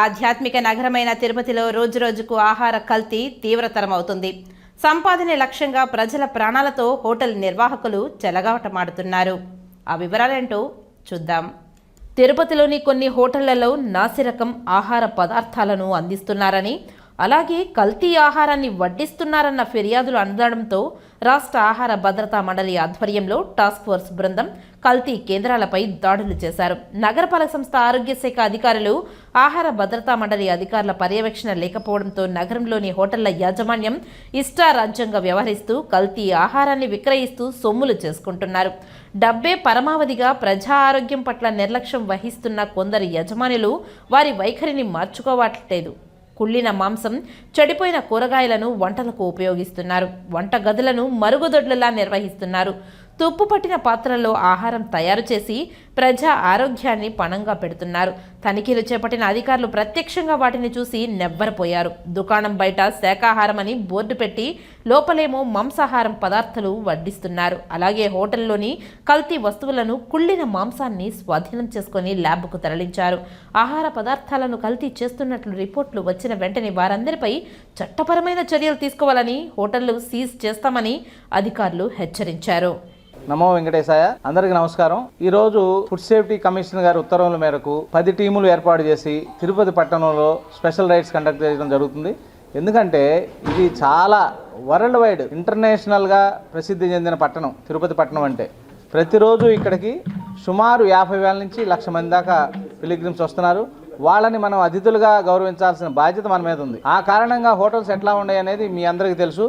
ఆధ్యాత్మిక నగరమైన తిరుపతిలో రోజురోజుకు ఆహార కల్తీ తీవ్రతరమవుతుంది. సంపాదనే లక్ష్యంగా ప్రజల ప్రాణాలతో హోటల్ నిర్వాహకులు చెలగాటమాడుతున్నారు. ఆ వివరాలేంటో చూద్దాం. తిరుపతిలోని కొన్ని హోటళ్ళలో నాసిరకం ఆహార పదార్థాలను అందిస్తున్నారని అలాగే కల్తీ ఆహారాన్ని వడ్డిస్తున్నారన్న ఫిర్యాదులు అందడంతో రాష్ట్ర ఆహార భద్రతా మండలి ఆధ్వర్యంలో టాస్క్ ఫోర్స్ బృందం కల్తీ కేంద్రాలపై దాడులు చేశారు. నగరపాలక సంస్థ ఆరోగ్య శాఖ అధికారులు ఆహార భద్రతా మండలి అధికారుల పర్యవేక్షణ లేకపోవడంతో నగరంలోని హోటళ్ళ యాజమాన్యం ఇష్టారాజ్యంగా వ్యవహరిస్తూ కల్తీ ఆహారాన్ని విక్రయిస్తూ సొమ్ములు చేసుకుంటున్నారు. డబ్బే పరమావధిగా ప్రజా ఆరోగ్యం పట్ల నిర్లక్ష్యం వహిస్తున్న కొందరు యజమానులు వారి వైఖరిని మార్చుకోవట్లేదు. కుళ్ళిన మాంసం చెడిపోయిన కూరగాయలను వంటలకు ఉపయోగిస్తున్నారు. వంట గదులను మరుగుదొడ్లలా నిర్వహిస్తున్నారు. తుప్పు పట్టిన పాత్రల్లో ఆహారం తయారు చేసి ప్రజా ఆరోగ్యాన్ని పణంగా పెడుతున్నారు. తనిఖీలు చేపట్టిన అధికారులు ప్రత్యక్షంగా వాటిని చూసి నెవ్వరపోయారు. దుకాణం బయట శాకాహారం అని బోర్డు పెట్టి లోపలేమో మాంసాహారం పదార్థాలు వడ్డిస్తున్నారు. అలాగే హోటల్లోని కల్తీ వస్తువులను కుళ్ళిన మాంసాన్ని స్వాధీనం చేసుకొని ల్యాబ్కు తరలించారు. ఆహార పదార్థాలను కల్తీ చేస్తున్నట్లు రిపోర్టులు వచ్చిన వెంటనే వారందరిపై చట్టపరమైన చర్యలు తీసుకోవాలని హోటళ్ళు సీజ్ చేస్తామని అధికారులు హెచ్చరించారు. నమో వెంకటేశాయ. అందరికీ నమస్కారం. ఈ రోజు ఫుడ్ సేఫ్టీ కమిషన్ గారి ఉత్తర్వుల మేరకు పది టీములు ఏర్పాటు చేసి తిరుపతి పట్టణంలో స్పెషల్ రైడ్స్ కండక్ట్ చేయడం జరుగుతుంది. ఎందుకంటే ఇది చాలా వరల్డ్ వైడ్ ఇంటర్నేషనల్గా ప్రసిద్ధి చెందిన పట్టణం తిరుపతి పట్టణం అంటే. ప్రతిరోజు ఇక్కడికి సుమారు యాభై వేల నుంచి లక్ష మంది దాకా పిలిగ్రిమ్స్ వస్తున్నారు. వాళ్ళని మనం అతిథులుగా గౌరవించాల్సిన బాధ్యత మన మీద ఉంది. ఆ కారణంగా హోటల్స్ ఎట్లా ఉన్నాయి అనేది మీ అందరికీ తెలుసు.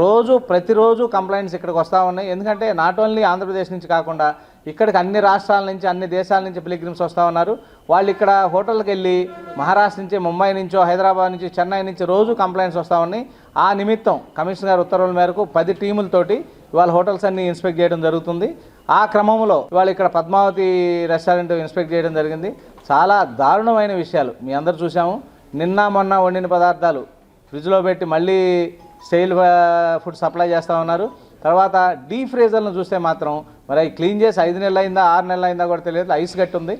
రోజు ప్రతిరోజు కంప్లైంట్స్ ఇక్కడికి వస్తూ ఉన్నాయి. ఎందుకంటే నాట్ ఓన్లీ ఆంధ్రప్రదేశ్ నుంచి కాకుండా ఇక్కడికి అన్ని రాష్ట్రాల నుంచి అన్ని దేశాల నుంచి పిలిగ్రిమ్స్ వస్తూ ఉన్నారు. వాళ్ళు ఇక్కడ హోటల్కి వెళ్ళి మహారాష్ట్ర నుంచి ముంబై నుంచో హైదరాబాద్ నుంచి చెన్నై నుంచి రోజు కంప్లైంట్స్ వస్తూ ఉన్నాయి. ఆ నిమిత్తం కమిషనర్ గారి ఉత్తర్వుల మేరకు పది టీములతోటి ఇవాళ హోటల్స్ అన్ని ఇన్స్పెక్ట్ చేయడం జరుగుతుంది. ఆ క్రమంలో ఇవాళ ఇక్కడ పద్మావతి రెస్టారెంట్ ఇన్స్పెక్ట్ చేయడం జరిగింది. చాలా దారుణమైన విషయాలు మీ అందరు చూసాము నిన్న మొన్న వండిన పదార్థాలు ఫ్రిడ్జ్లో పెట్టి మళ్ళీ స్టైల్ ఫుడ్ సప్లై చేస్తూ ఉన్నారు. తర్వాత డీ ఫ్రీజర్లను చూస్తే మాత్రం మరి అవి క్లీన్ చేసి ఐదు నెలలు అయిందా ఆరు నెలలు అయిందా కూడా తెలియదు ఐస్ గట్టి ఉంది.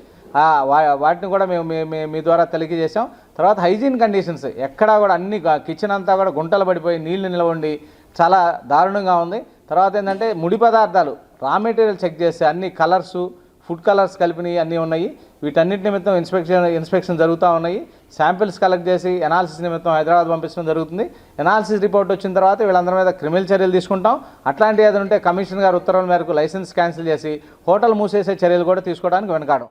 వాటిని కూడా మేము మీ ద్వారా తనిఖీ చేసాం తర్వాత హైజీన్ కండిషన్స్ ఎక్కడా కూడా అన్ని కిచెన్ అంతా కూడా గుంటలు పడిపోయి నీళ్ళు నిలవండి. చాలా దారుణంగా ఉంది. తర్వాత ఏంటంటే ముడి పదార్థాలు రా మెటీరియల్ చెక్ చేస్తే అన్ని కలర్సు ఫుడ్ కలర్స్ కలిపినవి అన్నీ ఉన్నాయి. వీటన్నిటి నిమిత్తం ఇన్స్పెక్షన్ ఇన్స్పెక్షన్ జరుగుతూ ఉన్నాయి. శాంపిల్స్ కలెక్ట్ చేసి ఎనాలిసిస్ నిమిత్తం హైదరాబాద్ పంపించడం జరుగుతుంది. ఎనాలిసిస్ రిపోర్ట్ వచ్చిన తర్వాత వీళ్ళందరి మీద క్రిమినల్ చర్యలు తీసుకుంటాం. అట్లాంటి ఏదైనా ఉంటే కమిషన్ గారు ఉత్తర్వుల మేరకు లైసెన్స్ క్యాన్సిల్ చేసి హోటల్ మూసేసే చర్యలు కూడా తీసుకోవడానికి వెనకాడం.